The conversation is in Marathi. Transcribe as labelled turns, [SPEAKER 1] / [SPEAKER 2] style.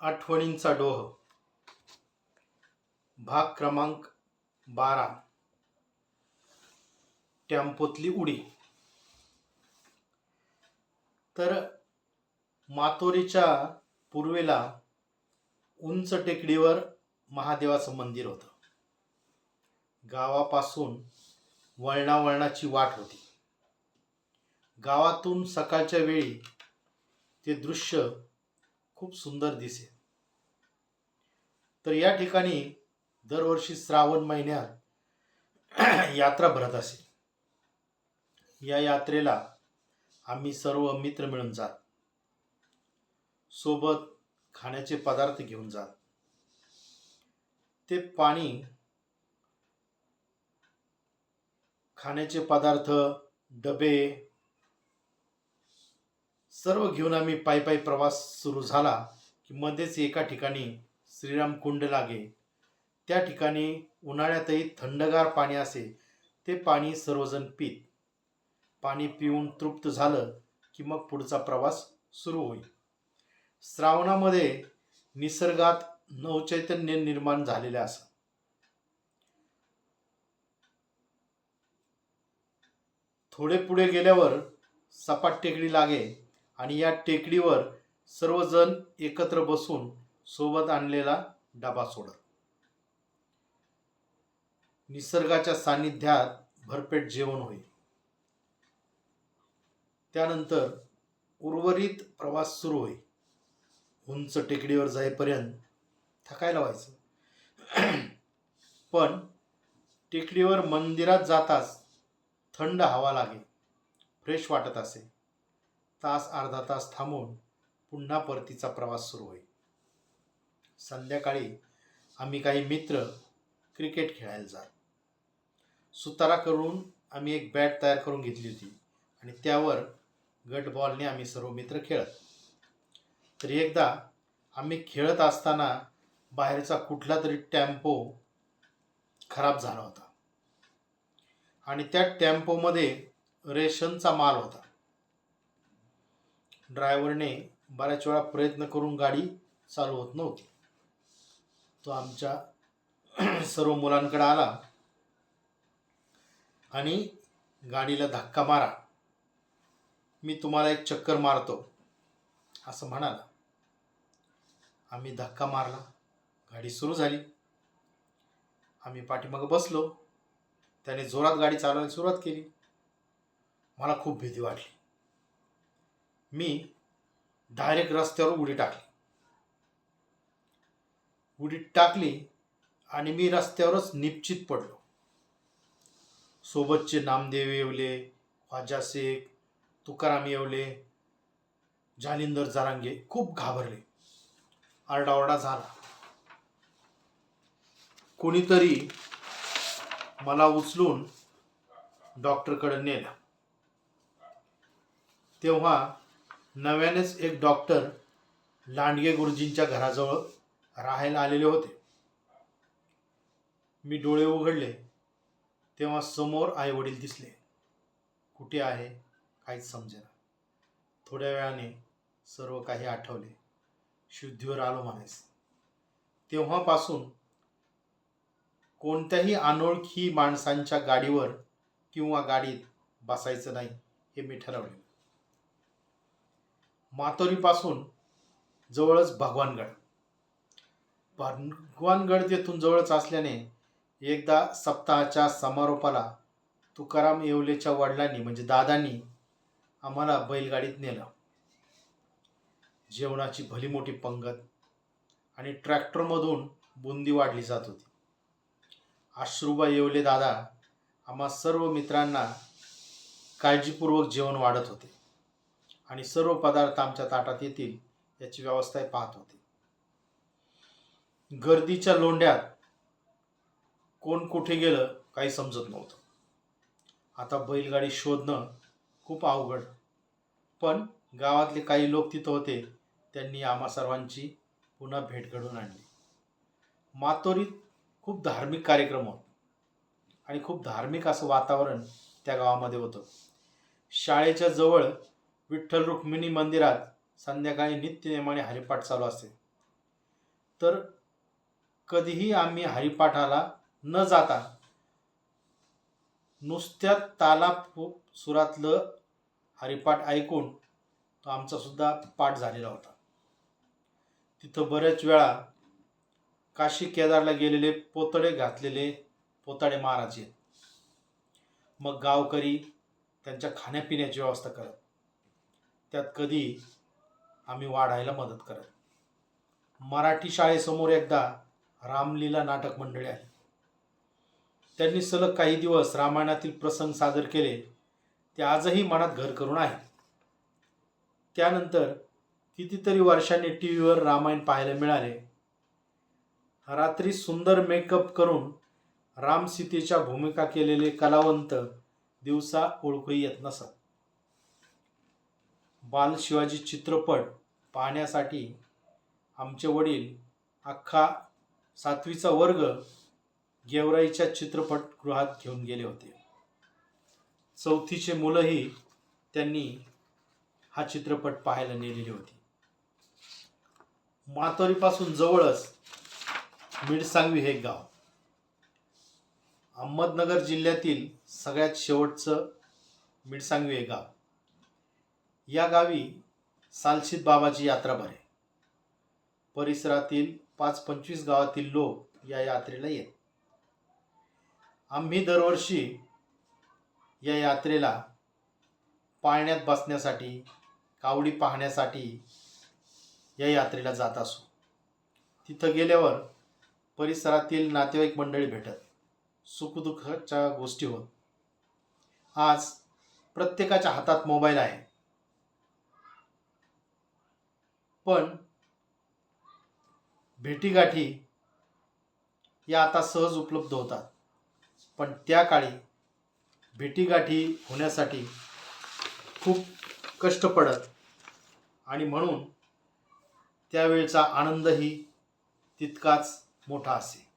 [SPEAKER 1] आठवणींचा डोह. भाग क्रमांक बारा. टॅम्पोतली उडी. तर मातोरीच्या पूर्वेला उंच टेकडीवर महादेवाचं मंदिर होतं. गावापासून वळणावळणाची वाट होती. गावातून सकाळच्या वेळी ते दृश्य खूप सुंदर दिसे तर या ठिकाणी दरवर्षी श्रावण महिन्यात यात्रा भरत असे. या यात्रेला आम्ही सर्व मित्र मिळून जात. सोबत खाण्याचे पदार्थ घेऊन जात. ते पाणी खाण्याचे पदार्थ डबे सर्व घेऊन आम्ही पायी पायी प्रवास सुरू झाला की मध्येच एका ठिकाणी श्रीराम कुंड लागे. त्या ठिकाणी उन्हाळ्यातही थंडगार पाणी असे ते पाणी सर्वजण पीत. पाणी पिऊन तृप्त झालं की मग पुढचा प्रवास सुरू होईल. श्रावणामध्ये निसर्गात नवचैतन्य निर्माण झालेले असं. थोडे पुढे गेल्यावर सपाट टेकडी लागे आणि या टेकडीवर सर्वजण एकत्र बसून सोबत आणलेला डबा सोडत. निसर्गाच्या सान्निध्यात भरपेट जेवण होईल. त्यानंतर उर्वरित प्रवास सुरू होईल. उंच टेकडीवर जाईपर्यंत थकायला व्हायचं. पण टेकडीवर मंदिरात जाताच थंड हवा लागे फ्रेश वाटत असे तास अर्धा तास थांबून पुन्हा परतीचा प्रवास सुरू होईल. संध्याकाळी आम्ही काही मित्र क्रिकेट खेळायला जात. सुतारा करून आम्ही एक बॅट तयार करून घेतली होती आणि त्यावर गट बॉलने आम्ही सर्व मित्र खेळत. तरी एकदा आम्ही खेळत असताना बाहेरचा कुठला तरी टॅम्पो खराब झाला होता. आणि त्या टॅम्पोमध्ये रेशनचा माल होता. ड्रायव्हरने बऱ्याच वेळा प्रयत्न करून गाडी चालू होत नव्हती. तो आमच्या सर्व मुलांकडे आला आणि गाडीला धक्का मारा. मी तुम्हाला एक चक्कर मारतो असं म्हणाला. आम्ही धक्का मारला. गाडी सुरू झाली. आम्ही पाठीमागं बसलो. त्याने जोरात गाडी चालवायला सुरुवात केली. मला खूप भीती वाटली. मी डायरेक्ट रस्त्यावर उडी टाकली. उडीत टाकली आणि मी रस्त्यावरच निश्चित पडलो. सोबतचे नामदेव येवले ख्वाजा शेख तुकाराम येवले जालिंदर जारांगे खूप घाबरले. आरडाओरडा झाला. कोणीतरी मला उचलून डॉक्टरकडे नेलं. तेव्हा नव्यानेच एक डॉक्टर लांडगे गुरुजींच्या घराजवळ राहायला आलेले होते. मी डोळे उघडले तेव्हा समोर आई वडील दिसले. कुठे आहे? काहीच समजेना. थोड्या वेळाने सर्व काही आठवले. शुद्धीवर आलो म्हणायस तेव्हापासून कोणत्याही अनोळखी माणसांच्या गाडीवर किंवा गाडीत बसायचं नाही हे मी ठरवले मातोरीपासून जवळच भगवानगड. भगवानगड येथून जवळच असल्याने एकदा सप्ताहाच्या समारोपाला तुकाराम येवलेच्या वडिलांनी म्हणजे दादांनी आम्हाला बैलगाडीत नेलं. जेवणाची भली मोठी पंगत आणि ट्रॅक्टरमधून बुंदी वाढली जात होती. आश्रुबा येवले दादा आम्हा सर्व मित्रांना काळजीपूर्वक जेवण वाढत होते आणि सर्व पदार्थ आमच्या ताटात येतील याची व्यवस्थाही पाहत होते. गर्दीच्या लोंढ्यात कोण कुठे गेलं काही समजत नव्हतं. आता बैलगाडी शोधणं खूप अवघड. पण गावातले काही लोक तिथं होते त्यांनी आम्हा सर्वांची पुन्हा भेट घडवून आणली. मातोरीत खूप धार्मिक कार्यक्रम होत आणि खूप धार्मिक असं वातावरण त्या गावामध्ये होतं. शाळेच्या जवळ विठ्ठल रुक्मिणी मंदिरात संध्याकाळी नित्यनेमाने हरिपाठ चालू असते. तर कधीही आम्ही हरिपाठाला न जाता नुसत्या तालाप सुरातलं हरिपाठ ऐकून तो आमचा सुद्धा पाठ झालेला होता. तिथं बऱ्याच वेळा काशी केदारला गेलेले पोतडे घातलेले पोताडे महाराज आहेत मग गावकरी त्यांच्या खाण्यापिण्याची व्यवस्था करत. त्यात कधी आम्ही वाढायला मदत करत. मराठी शाळेसमोर एकदा रामलीला नाटक मंडळी आहे. त्यांनी सलग काही दिवस रामायणातील प्रसंग सादर केले. ते आजही मनात घर करून आहे. त्यानंतर कितीतरी वर्षांनी टी व्हीवर रामायण पाहायला मिळाले. रात्री सुंदर मेकअप करून राम सीतेच्या भूमिका केलेले कलावंत दिवसा ओळखही येत नसत. बाल शिवाजी चित्रपट पाहण्यासाठी आमचे वडील अख्खा सातवीचा वर्ग गेवराईच्या चित्रपटगृहात घेऊन गेले होते. चौथीचे मुलंही त्यांनी हा चित्रपट पाहायला नेलेली होती. मातोरीपासून जवळच मिडसांगवी हे गाव. अहमदनगर जिल्ह्यातील सगळ्यात शेवटचं मिडसांगवी हे गाव. या गावी सालशीत बाबाची यात्रा भरे परिसरातील पाच पंचवीस गावातील लोक या यात्रेला येत. आम्ही दरवर्षी या यात्रेला पाळण्यात बसण्यासाठी कावडी पाहण्यासाठी या यात्रेला जात असू. तिथं गेल्यावर परिसरातील नातेवाईक मंडळी भेटत. सुखदुःखाच्या गोष्टी होत. आज प्रत्येकाच्या हातात मोबाईल आहे. पण भेटीगाठी या आता सहज उपलब्ध होतात. पण त्या काळी भेटीगाठी होण्यासाठी खूप कष्ट पडत आणि म्हणून त्यावेळचा आनंदही तितकाच मोठा असे.